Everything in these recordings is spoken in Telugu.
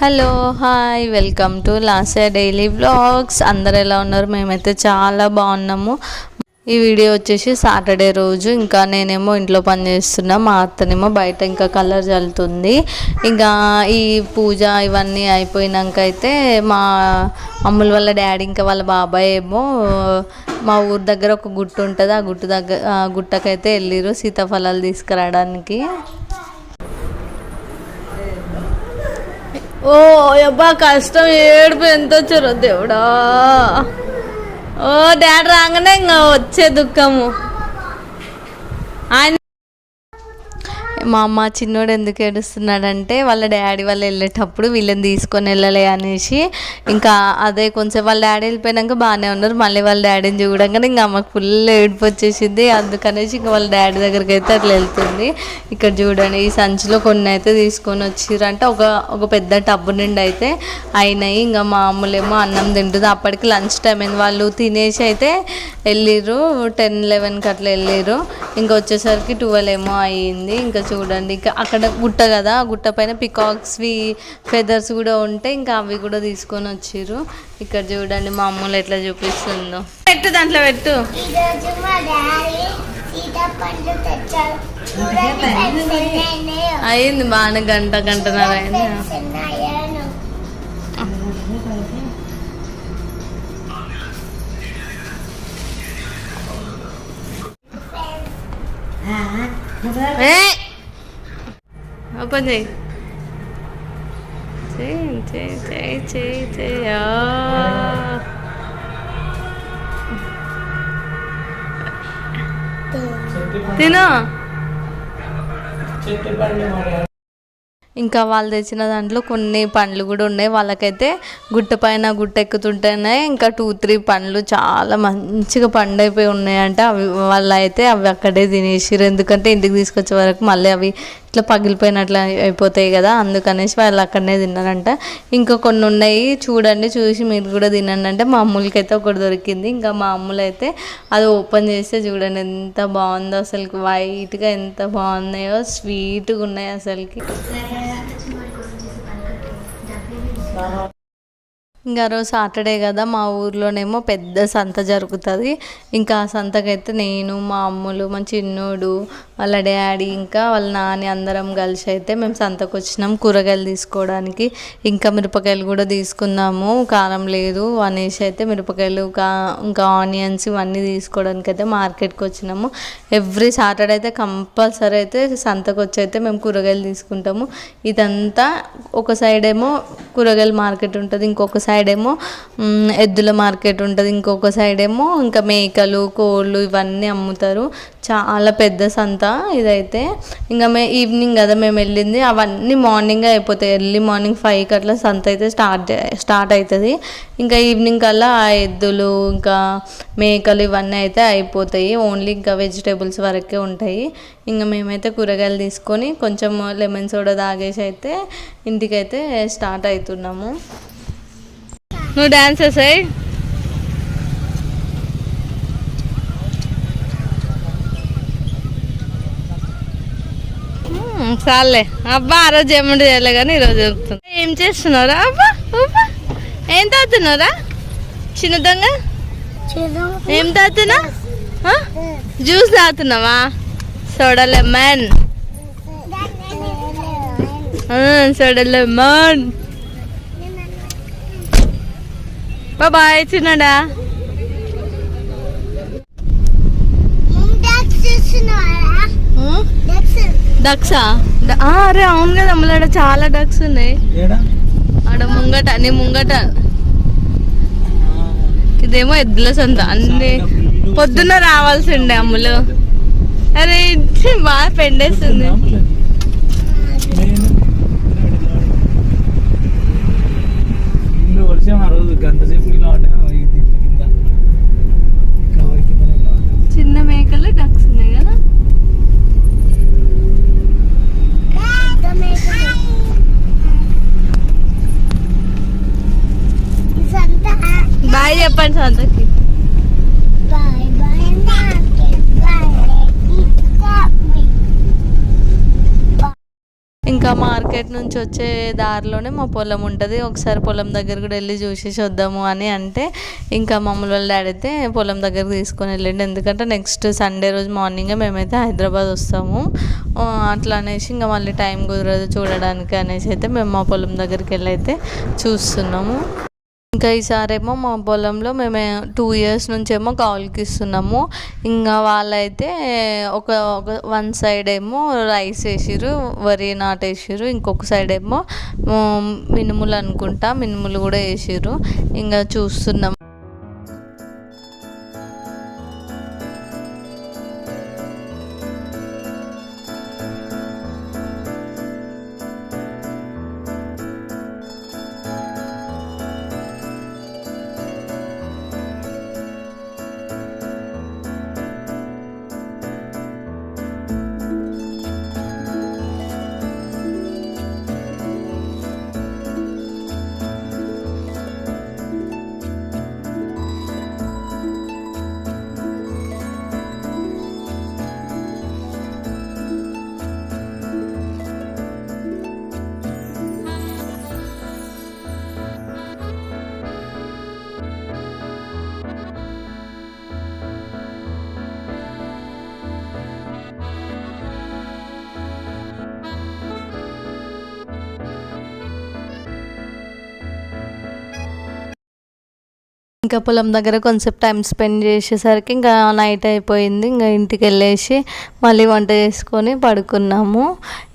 Hello hi welcome to Lasya daily blogs అందరు ఎలా ఉన్నారు? మేమైతే చాలా బాగున్నాము. ఈ వీడియో వచ్చేసి సాటర్డే రోజు. ఇంకా నేనేమో ఇంట్లో పని చేస్తున్నా మా అత్తనేమో బయట ఇంకా కలర్ చల్లుతుంది. ఇంకా ఈ పూజ ఇవన్నీ అయిపోయినాక అయితే మా అమ్ముల వాళ్ళ డాడీ ఇంకా వాళ్ళ బాబాయ్ ఏమో మా ఊరు దగ్గర ఒక గుట్టు ఉంటుంది. ఆ గుట్టు దగ్గర ఆ గుట్టకైతే వెళ్ళిరు సీతాఫలాలు తీసుకురావడానికి. ఓ అబ్బా కష్టం. ఏడుపు ఎంత వచ్చారో దేవుడా. ఓ డాడీ రాగానే ఇంకా వచ్చే దుఃఖము. ఆయన మా అమ్మ చిన్నోడు ఎందుకు ఏడుస్తున్నాడంటే వాళ్ళ డాడీ వాళ్ళు వెళ్ళేటప్పుడు వీళ్ళని తీసుకొని వెళ్ళలే అనేసి. ఇంకా అదే కొంచెం వాళ్ళ డాడీ వెళ్ళిపోయినాక బాగానే ఉన్నారు. మళ్ళీ వాళ్ళ డాడీని చూడంగానే ఇంకా అమ్మకి ఫుల్ ఏడుపు వచ్చేసింది. అందుకనేసి ఇంకా వాళ్ళ డాడీ దగ్గరికి అయితే అట్లా వెళ్తుంది. ఇక్కడ చూడండి ఈ సంచిలో కొన్ని అయితే తీసుకొని వచ్చిర్రంటే. ఒక ఒక పెద్ద టబ్బు నిండి అయితే అయినాయి. ఇంకా మామూలేమో అన్నం తింటుంది. అప్పటికి లంచ్ టైం అయింది. వాళ్ళు తినేసి అయితే వెళ్ళిర్రు. టెన్ లెవెన్కి అట్లా వెళ్ళిర్రు. ఇంకా వచ్చేసరికి ట్వెల్వ్ ఏమో అయ్యింది. ఇంకా చూడండి. ఇంకా అక్కడ గుట్ట కదా ఆ గుట్ట పైన పికాక్స్వి ఫెదర్స్ కూడా ఉంటే ఇంకా అవి కూడా తీసుకొని వచ్చిర్రు. ఇక్కడ చూడండి మా అమ్మలు ఎట్లా చూపిస్తుందో. పెట్టు దాంట్లో పెట్టు. అయింది బాగానే గంట గంటన్నర అయింది. ఫ్రెండ్స్ ఓపెన్ చేయి చేయి చేయి చేయి చేయి చేయి తిను ఇంకా వాళ్ళు తెచ్చిన దాంట్లో కొన్ని పండ్లు కూడా ఉన్నాయి. వాళ్ళకైతే గుట్ట పైన గుట్ట ఎక్కుతుంటేనే ఇంకా టూ త్రీ పండ్లు చాలా మంచిగా పండు అయిపోయి ఉన్నాయంట. అవి వాళ్ళు అయితే అవి అక్కడే తినేసిరు ఎందుకంటే ఇంటికి తీసుకొచ్చే వరకు మళ్ళీ అవి ఇట్లా పగిలిపోయినట్లు అయిపోతాయి కదా అందుకనేసి వాళ్ళు అక్కడనే తిన్నారంట. ఇంకా కొన్ని ఉన్నాయి చూడండి చూసి మీరు కూడా తినండి అంటే మా అమ్ములకి అయితే ఒకటి దొరికింది. ఇంకా మా అమ్ములు అయితే అది ఓపెన్ చేస్తే చూడండి ఎంత బాగుందో అసలుకి వైట్గా ఎంత బాగున్నాయో స్వీట్గా ఉన్నాయి అసలుకి. ఇంకా రోజు సాటర్డే కదా మా ఊర్లోనేమో పెద్ద సంత జరుగుతుంది. ఇంకా ఆ సంతకైతే నేను మా అమ్ములు మా చిన్నోడు వాళ్ళ డాడీ ఇంకా వాళ్ళ నాని అందరం కలిసి అయితే మేము సంతకు వచ్చినాం కూరగాయలు తీసుకోవడానికి. ఇంకా మిరపకాయలు కూడా తీసుకున్నాము కారం లేదు అనేసి అయితే మిరపకాయలు కా ఇంకా ఆనియన్స్ ఇవన్నీ తీసుకోవడానికి అయితే మార్కెట్కి వచ్చినాము. ఎవ్రీ సాటర్డే అయితే కంపల్సరీ అయితే సంతకు వచ్చి అయితే మేము కూరగాయలు తీసుకుంటాము. ఇదంతా ఒక సైడ్ ఏమో కూరగాయల మార్కెట్ ఉంటుంది ఇంకొక సైడ్ సైడ్ ఏమో ఎద్దుల మార్కెట్ ఉంటుంది. ఇంకొక సైడ్ ఏమో ఇంకా మేకలు కోళ్ళు ఇవన్నీ అమ్ముతారు. చాలా పెద్ద సంత ఇదైతే. ఇంకా మే ఈవినింగ్ కదా మేము వెళ్ళింది. అవన్నీ మార్నింగ్ అయిపోతాయి. ఎర్లీ మార్నింగ్ ఫైవ్కి అట్లా సంత అయితే స్టార్ట్ స్టార్ట్ అవుతుంది ఇంకా ఈవినింగ్ కల్లా ఆ ఎద్దులు ఇంకా మేకలు ఇవన్నీ అయితే అయిపోతాయి. ఓన్లీ ఇంకా వెజిటేబుల్స్ వరకే ఉంటాయి. ఇంకా మేమైతే కూరగాయలు తీసుకొని కొంచెం లెమన్ సోడా తాగేసి అయితే ఇంటికైతే స్టార్ట్ అవుతున్నాము. నువ్వు డాన్స్ వేసాయి చాలే అబ్బా ఆ రోజు ఏమంటే చేయలే కానీ ఈరోజు చెప్తున్నా ఏం చేస్తున్నారా అబ్బా అబ్బా. ఏం తాగుతున్నారా చిన్న దొంగ? ఏం తాగుతున్నా? జ్యూస్ తాగుతున్నావా? Soda lemon. Soda lemon. Boy చిన్నడా ducks? అరే అవును కదా అమ్మలాడ చాలా డక్స్ ఉన్నాయి. ఆడ ముంగట నీ ముంగట. ఇదేమో ఎద్దుల సంత అన్ని పొద్దున్న రావాల్సిండే అమ్ములు. అరే బాగా పెండేస్తుంది ఇల్లు వర్షం ఆ రోజు గంట సేపు ఇలా ఉంటే ఇది కింద కవర్ కింద ఇలా ఉంటుంది. చిన్న మేకలు డక్స్ ఉన్నాయి కదా సంత బాయ్ చెప్పండి సంతకి. ఇంకా మార్కెట్ నుంచి వచ్చే దారిలోనే మా పొలం ఉంటుంది. ఒకసారి పొలం దగ్గర కూడా వెళ్ళి చూసేసి వద్దాము అని అంటే ఇంకా మమ్మల్ని వాళ్ళ డాడీ అయితే పొలం దగ్గరకు తీసుకొని వెళ్ళండి. ఎందుకంటే నెక్స్ట్ సండే రోజు మార్నింగే మేమైతే హైదరాబాద్ వస్తాము. అట్లా అనేసి ఇంకా మళ్ళీ టైం కుదరదు చూడడానికి అనేసి అయితే మేము మా పొలం దగ్గరికి వెళ్ళి అయితే చూస్తున్నాము. ఇంకా ఈసారేమో మా పొలంలో మేము టూ ఇయర్స్ నుంచి ఏమో కౌలుకి ఇస్తున్నాము. ఇంకా వాళ్ళైతే ఒక ఒక వన్ సైడ్ ఏమో రైస్ వేసిరు వరి నాటేసిర్రు ఇంకొక సైడ్ ఏమో మినుములు అనుకుంటా మినుములు కూడా వేసిరు ఇంకా చూస్తున్నాం. ఇంకా పొలం దగ్గర కొంచెంసేపు టైం స్పెండ్ చేసేసరికి ఇంకా నైట్ అయిపోయింది. ఇంకా ఇంటికి వెళ్ళేసి మళ్ళీ వంట చేసుకొని పడుకున్నాము.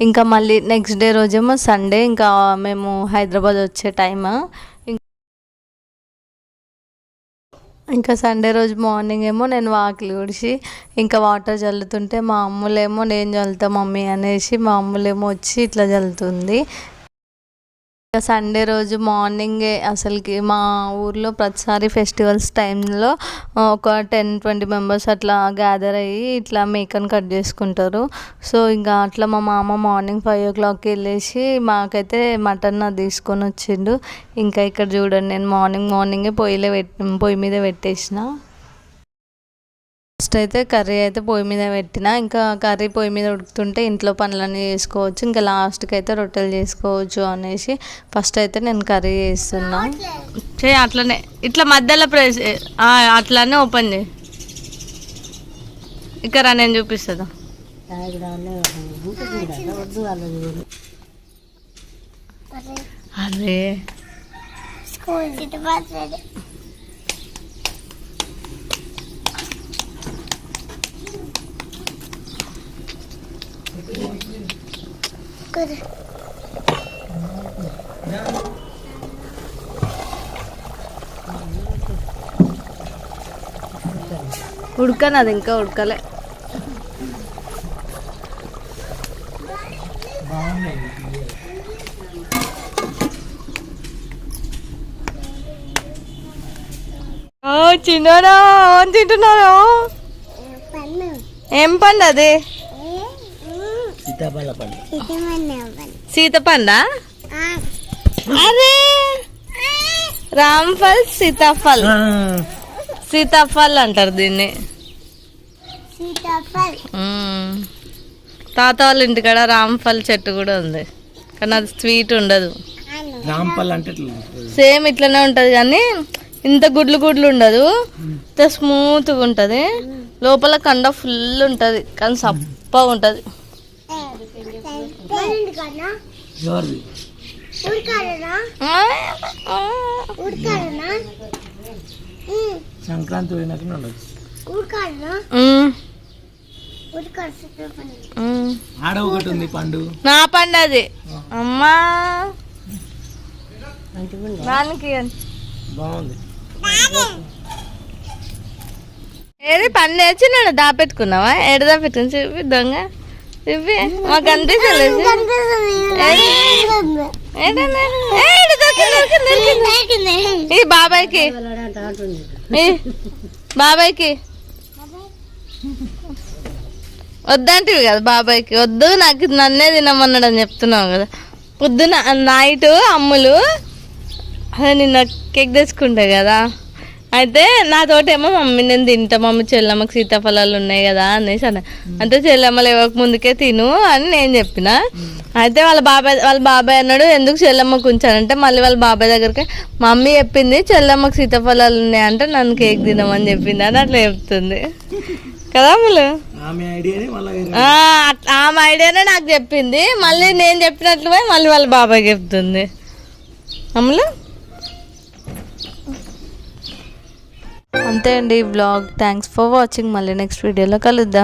ఇంకా మళ్ళీ నెక్స్ట్ డే రోజేమో సండే ఇంకా మేము హైదరాబాద్ వచ్చే టైమ్ ఇంకా సండే రోజు మార్నింగ్ ఏమో నేను వాకిలి ఉడిచి ఇంకా వాటర్ చల్లుతుంటే మా అమ్ములేమో నేను చల్లుతా మమ్మీ అనేసి మా అమ్ములేమో వచ్చి ఇట్లా చల్లుతుంది. సండే రోజు మార్నింగే అసలుకి మా ఊర్లో ప్రతిసారి ఫెస్టివల్స్ టైంలో ఒక టెన్ ట్వంటీ మెంబర్స్ అట్లా గ్యాదర్ అయ్యి ఇట్లా మేకను కట్ చేసుకుంటారు. సో ఇంకా అట్లా మా మామ మార్నింగ్ ఫైవ్ ఓ క్లాక్కి వెళ్ళేసి మాకైతే మటన్ తీసుకొని వచ్చిండు. ఇంకా ఇక్కడ చూడండి నేను మార్నింగ్ మార్నింగే పొయ్యిలో పెట్టి పొయ్యి మీద పెట్టేసిన. ఫస్ట్ అయితే కర్రీ అయితే పొయ్యి మీద పెట్టిన. ఇంకా కర్రీ పొయ్యి మీద ఉడుకుతుంటే ఇంట్లో పనులన్నీ చేసుకోవచ్చు. ఇంకా లాస్ట్కి అయితే రొట్టెలు చేసుకోవచ్చు అనేసి ఫస్ట్ అయితే నేను కర్రీ చేస్తున్నా. చేయి అట్లనే. ఇట్లా మధ్యలో ప్రెస్ ఆ, అట్లానే ఓపెన్ చేయి. ఇక్కడ నేను చూపిస్తుందా? అదే స్కూల్ చుట్టుపక్కల కుదు ఉడకనది ఇంకా ఉడకలే ఓ చిన్నోడా ఏం తింటున్నారు పన్ను ఏం పండు అది సీతాఫల పండు సీతపండా అరే రామ్ఫల్ సీతాఫల్. సీతాఫల్ అంటారు దీన్ని. తాత వాళ్ళ ఇంటికాడ రామ్ఫల్ చెట్టు కూడా ఉంది. కానీ అది స్వీట్ ఉండదు. రాంపల్ అంటే సేమ్ ఇట్లనే ఉంటుంది కానీ ఇంత గుడ్లు గుడ్లు ఉండదు. ఇంత స్మూత్గా ఉంటుంది. లోపల కండ ఫుల్ ఉంటుంది. కానీ సప్పగా ఉంటుంది. ఎవరిది? ఊరికాడనా? ఊరికాడనా? సంక్రాంతి పోయినాక ఉండదు. ఆడ ఒకటి ఉంది పండు. నా పండు అది అమ్మా. దానికి బాగుంది. ఏది నేర్చున్నాడు దాపెట్టుకున్నావా? ఏడు దాపెట్టుకుని దొంగ? చెప్పి మాకు అనిపించలేదు. ఈ బాబాయ్కి. బాబాయ్కి. వద్దంటివి కదా బాబాయ్కి. వద్దు నాకు నన్నే తినమన్నాడు అని చెప్తున్నావు కదా. పొద్దున నైట్ అమ్ములు అదే నిన్న కేక్ తెచ్చుకుంటా కదా. అయితే నాతోటేమో మమ్మీ నేను తింటా మమ్మీ చెల్లమ్మకి సీతాఫలాలు ఉన్నాయి కదా అనేసి అన్న. అంటే చెల్లమ్మ లేవక ముందుకే తిను అని నేను చెప్పిన. అయితే వాళ్ళ బాబాయ్ వాళ్ళ బాబాయ్ అన్నాడు ఎందుకు చెల్లమ్మకు ఉంచానంటే మళ్ళీ వాళ్ళ బాబాయ్ దగ్గరికి మమ్మీ చెప్పింది చెల్లమ్మకి సీతాఫలాలు ఉన్నాయి అంటే నన్ను కేక్ తినమని చెప్పింది అని అట్లా చెప్తుంది. కదా మళ్ళీ ఆమె ఐడియానే నాకు చెప్పింది. మళ్ళీ నేను చెప్పినట్లు మళ్ళీ వాళ్ళ బాబాయ్ చెప్తుంది. అమ్ములు అంతే అండి ఈ బ్లాగ్ థ్యాంక్స్ ఫర్ వాచింగ్ మళ్ళీ నెక్స్ట్ వీడియోలో కలుద్దాం.